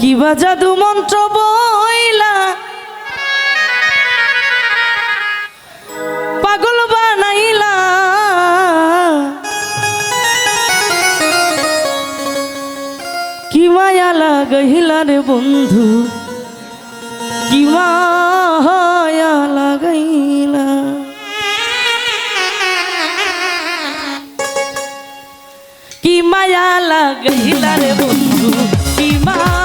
কিবা জাদু মন্ত্র বইলা? পাগল বানাইলা। কি মায়া লাগাইলা রে বন্ধু? কি মায়া লাগাইলা? কি মায়া লাগাইলা রে বন্ধু? কি মায়া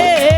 হে